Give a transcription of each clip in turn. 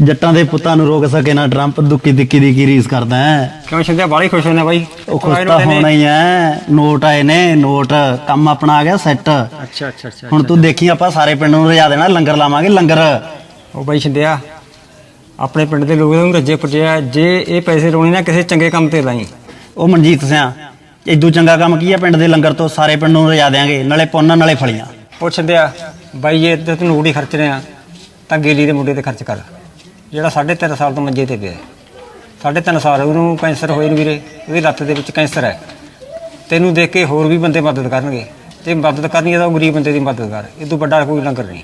ਜੱਟਾਂ ਦੇ ਪੁੱਤਾਂ ਨੂੰ ਰੋਕ ਸਕੇ ਨਾ ਟਰੰਪ ਦੁੱਕੀ ਦਿੱਕੀ ਦੀ ਕੀ ਰੀਸ ਕਰਦਾ ਹੈ? ਕਿਉਂ ਛਿੰਦਿਆ ਬਾਲੀ ਖੁਸ਼ ਹੋਣਾ ਬਾਈ। ਉਹ ਖੁਸ਼ ਤਾਂ ਹੋਣਾ ਹੀ ਹੈ। ਨੋਟ ਆਏ ਨੇ ਨੋਟ ਕੰਮ ਆਪਣਾ ਆ ਗਿਆ ਸੈੱਟ ਅੱਛਾ ਅੱਛਾ ਅੱਛਾ ਹੁਣ ਤੂੰ ਦੇਖੀ ਆਪਾਂ ਸਾਰੇ ਪਿੰਡ ਨੂੰ ਰਜਾ ਦੇਣਾ ਲੰਗਰ ਲਾਵਾਂਗੇ ਲੰਗਰ। ਉਹ ਬਾਈ ਛਿੰਦਿਆ ਆਪਣੇ ਪਿੰਡ ਦੇ ਲੋਕ ਨੂੰ ਰੱਜੇ ਪੁੱਜੇ ਆ। ਜੇ ਇਹ ਪੈਸੇ ਰੋਣੀ ਨਾ ਕਿਸੇ ਚੰਗੇ ਕੰਮ ਤੇ ਲਾਈ ਉਹ ਮਨਜੀਤ ਸਿਆ ਇਦੋਂ ਚੰਗਾ ਕੰਮ ਕੀ ਆ ਪਿੰਡ ਦੇ ਲੰਗਰ ਤੋਂ? ਸਾਰੇ ਪਿੰਡ ਨੂੰ ਰਜਾ ਦੇਾਂਗੇ ਨਾਲੇ ਪੁੰਨ ਨਾਲੇ ਫਲੀਆਂ। ਉਹ ਛਿੰਦਿਆ ਬਾਈ ਜੇ ਤੇ ਤੂੰ ਨੂੜੀ ਖਰਚ ਰਿਹਾ ਤਾਂ ਗੇਲੀ ਦੇ ਮੁੰਡੇ ਤੇ ਖਰਚ ਕਰ। ਜਿਹੜਾ 3.5 ਸਾਲ ਤੋਂ ਮੰਜੇ ਤੇ ਪਿਆ ਹੈ। ਸਾਢੇ ਤਿੰਨ ਸਾਲ ਉਹਨੂੰ ਕੈਂਸਰ ਹੋਏ ਨੂੰ ਵੀਰੇ ਉਹਦੀ ਲੱਤ ਦੇ ਵਿੱਚ ਕੈਂਸਰ ਹੈ। ਤੈਨੂੰ ਦੇਖ ਕੇ ਹੋਰ ਵੀ ਬੰਦੇ ਮਦਦ ਕਰਨਗੇ। ਤੇ ਮਦਦ ਕਰਨੀ ਹੈ ਤਾਂ ਉਹ ਗਰੀਬ ਬੰਦੇ ਦੀ ਮਦਦ ਕਰ। ਇਹ ਤੋਂ ਵੱਡਾ ਕੋਈ ਲੰਗਰ ਨਹੀਂ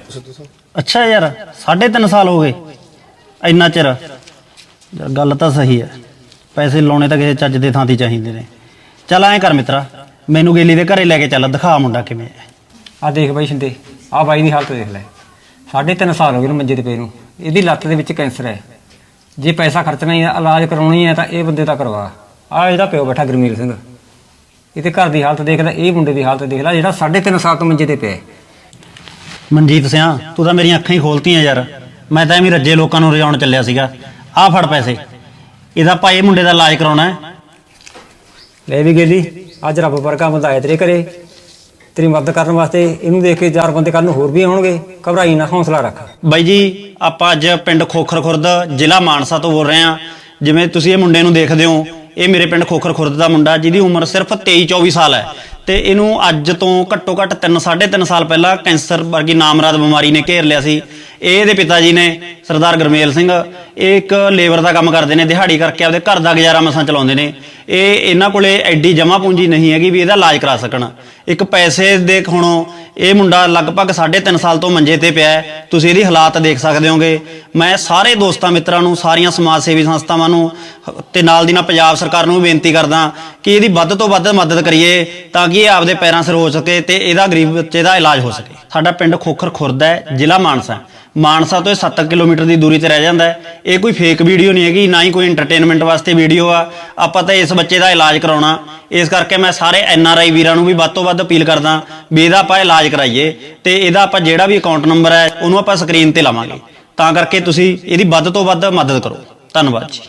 ਅੱਛਾ ਯਾਰ 3.5 ਸਾਲ ਹੋ ਗਏ। ਇੰਨਾ ਚਿਰ। ਯਾਰ ਗੱਲ ਤਾਂ ਸਹੀ ਹੈ। ਪੈਸੇ ਲਾਉਣੇ ਤਾਂ ਕਿਸੇ ਚੱਜ ਦੇ ਥਾਂ ਤੇ ਚਾਹੀਦੇ ਨੇ। ਚੱਲ ਐਂ ਕਰ ਮਿੱਤਰਾ ਮੈਨੂੰ ਗੇਲੀ ਦੇ ਘਰੇ ਲੈ ਕੇ ਚੱਲ ਦਿਖਾ ਮੁੰਡਾ ਕਿਵੇਂ ਹੈ। ਆ ਦੇਖ ਬਾਈ ਸ਼ਿੰਦੇ ਆ ਬਾਈ ਦੀ ਹਾਲਤ ਦੇਖ ਲੈ। ਸਾਢੇ ਤਿੰਨ ਸਾਲ ਹੋ ਗਏ ਨੂੰ ਮੰਜੇ ਤੇ ਪਏ ਨੂੰ। ਇਹਦੀ ਲੱਤ ਦੇ ਵਿੱਚ ਕੈਂਸਰ ਹੈ। ਜੇ ਪੈਸਾ ਖਰਚਣਾ ਹੀ ਹੈ ਇਲਾਜ ਕਰਾਉਣਾ ਹੀ ਤਾਂ ਇਹ ਬੰਦੇ ਤਾਂ ਕਰਵਾ। ਆ ਇਹਦਾ ਪਿਓ ਬੈਠਾ ਗਰਮੀਲ ਸਿੰਘ। ਇਹਦੇ ਘਰ ਦੀ ਹਾਲਤ ਦੇਖ ਲੈ ਇਹ ਮੁੰਡੇ ਦੀ ਹਾਲਤ ਦੇਖ ਲੈ ਜਿਹੜਾ ਸਾਢੇ ਤਿੰਨ ਸਾਲ ਤੋਂ ਮੰਜੇ ਤੇ ਪਿਆ। ਮਨਜੀਤ ਸਿਆ ਤੂੰ ਤਾਂ ਮੇਰੀਆਂ ਅੱਖਾਂ ਹੀ ਖੋਲਤੀਆਂ ਯਾਰ। ਮੈਂ ਤਾਂ ਐਵੇਂ ਰੱਜੇ ਲੋਕਾਂ ਨੂੰ ਰਜਾਉਣ ਚੱਲਿਆ ਸੀਗਾ। ਆਹ ਫੜ ਪੈਸੇ। ਇਹਦਾ ਭਾਈ ਮੁੰਡੇ ਦਾ ਇਲਾਜ ਕਰਾਉਣਾ ਹੈ। ਲੈ ਵੀ ਗੇਲੀ ਅੱਜ ਰੱਬ ਵਰਗਾ ਬੰਦਾ ਆਇਆ ਤੇਰੇ ਘਰੇ। ਤੇਰੀ ਮਦਦ ਕਰਨ ਵਾਸਤੇ ਇਹਨੂੰ ਦੇਖ ਕੇ ਚਾਰ ਬੰਦੇ ਕੱਲ ਨੂੰ ਹੋਰ ਵੀ ਆਉਣਗੇ। ਘਬਰਾਈ ਨਾ, ਹੌਸਲਾ ਰੱਖ। ਬਾਈ ਜੀ, ਆਪਾਂ ਅੱਜ ਪਿੰਡ ਖੋਖਰ ਖੁਰਦ ਜ਼ਿਲ੍ਹਾ ਮਾਨਸਾ ਤੋਂ ਬੋਲ ਰਹੇ ਹਾਂ। ਜਿਵੇਂ ਤੁਸੀਂ ਇਹ ਮੁੰਡੇ ਨੂੰ ਦੇਖਦੇ ਹੋ, ਇਹ ਮੇਰੇ ਪਿੰਡ ਖੋਖਰ ਖੁਰਦ ਦਾ ਮੁੰਡਾ, ਜਿਹਦੀ ਉਮਰ ਸਿਰਫ 23 24 ਸਾਲ ਹੈ। ਤੇ ਇਹਨੂੰ ਅੱਜ ਤੋਂ ਘੱਟੋ ਘੱਟ 3 3.5 ਸਾਲ ਪਹਿਲਾਂ ਕੈਂਸਰ ਵਰਗੀ ਨਾਮਰਾਦ ਬਿਮਾਰੀ ਨੇ ਘੇਰ ਲਿਆ ਸੀ। ਇਹ ਇਹਦੇ ਪਿਤਾ ਜੀ ਨੇ, ਸਰਦਾਰ ਗਰਮੇਲ ਸਿੰਘ। ਇਹ ਇੱਕ ਲੇਬਰ ਦਾ ਕੰਮ ਕਰਦੇ ਨੇ, ਦਿਹਾੜੀ ਕਰਕੇ ਆਪਦੇ ਘਰ ਦਾ ਗੁਜ਼ਾਰਾ ਮਸਾਂ ਚਲਾਉਂਦੇ ਨੇ। ਇਹ ਇਹਨਾਂ ਕੋਲੇ ਐਡੀ ਜਮਾ ਪੂੰਜੀ ਨਹੀਂ ਹੈਗੀ ਵੀ ਇਹਦਾ ਇਲਾਜ ਕਰਾ ਸਕਣ। ਇੱਕ ਪੈਸੇ ਦੇ ਖੁਣੋਂ ਇਹ ਮੁੰਡਾ ਲਗਭਗ 3.5 ਸਾਲ ਤੋਂ ਮੰਜੇ ਤੇ ਪਿਆ ਹੈ। ਤੁਸੀਂ ਇਹਦੀ ਹਾਲਾਤ ਦੇਖ ਸਕਦੇ ਹੋਗੇ। ਮੈਂ ਸਾਰੇ ਦੋਸਤਾਂ ਮਿੱਤਰਾਂ ਨੂੰ, ਸਾਰੀਆਂ ਸਮਾਜ ਸੇਵੀ ਸੰਸਥਾਵਾਂ ਨੂੰ ਹ- ਤੇ ਨਾਲ ਦੀ ਨਾਲ ਪੰਜਾਬ ਸਰਕਾਰ ਨੂੰ ਵੀ ਬੇਨਤੀ ਕਰਦਾ ਕਿ ਇਹਦੀ ਵੱਧ ਤੋਂ ਵੱਧ ਮਦਦ ਕਰੀਏ ਤਾਂ ਕਿ ਇਹ ਆਪਦੇ ਪੈਰਾਂ ਸਿਰ ਹੋ ਸਕੇ ਤੇ ਇਹਦਾ ਗਰੀਬ ਬੱਚੇ ਦਾ ਇਲਾਜ ਹੋ ਸਕੇ। ਸਾਡਾ ਪਿੰਡ ਖੋਖਰ ਖੁਰਦ ਹੈ, ਜ਼ਿਲ੍ਹਾ ਮਾਨਸਾ। ਮਾਨਸਾ ਤੋਂ ਇਹ 7 ਕਿਲੋਮੀਟਰ ਦੀ ਦੂਰੀ ਤੇ ਰਹਿ ਜਾਂਦਾ ਹੈ। ਇਹ ਕੋਈ ਫੇਕ ਵੀਡੀਓ ਨਹੀਂ ਹੈਗੀ, ਨਾ ਹੀ ਕੋਈ ਐਂਟਰਟੇਨਮੈਂਟ ਵਾਸਤੇ ਵੀਡੀਓ ਆ। ਆਪਾਂ ਤਾਂ ਇਸ ਬੱਚੇ ਦਾ ਇਲਾਜ ਕਰਾਉਣਾ। ਇਸ ਕਰਕੇ ਮੈਂ ਸਾਰੇ ਐਨ ਆਰ ਆਈ ਵੀਰਾਂ ਨੂੰ ਵੀ ਵੱਧ ਤੋਂ ਵੱਧ ਅਪੀਲ ਕਰਦਾ ਵੀ ਇਹਦਾ ਆਪਾਂ ਇਲਾਜ ਕਰਾਈਏ ਤੇ ਇਹਦਾ ਆਪਾਂ ਜਿਹੜਾ ਵੀ ਅਕਾਊਂਟ ਨੰਬਰ ਹੈ, ਉਹਨੂੰ ਆਪਾਂ ਸਕਰੀਨ ਤੇ ਲਾਵਾਂਗੇ। ਤਾਂ ਕਰਕੇ ਤੁਸੀਂ ਇਹਦੀ ਵੱਧ ਤੋਂ ਵੱਧ ਮਦਦ ਕਰੋ। ਧੰਨਵਾਦ ਜੀ।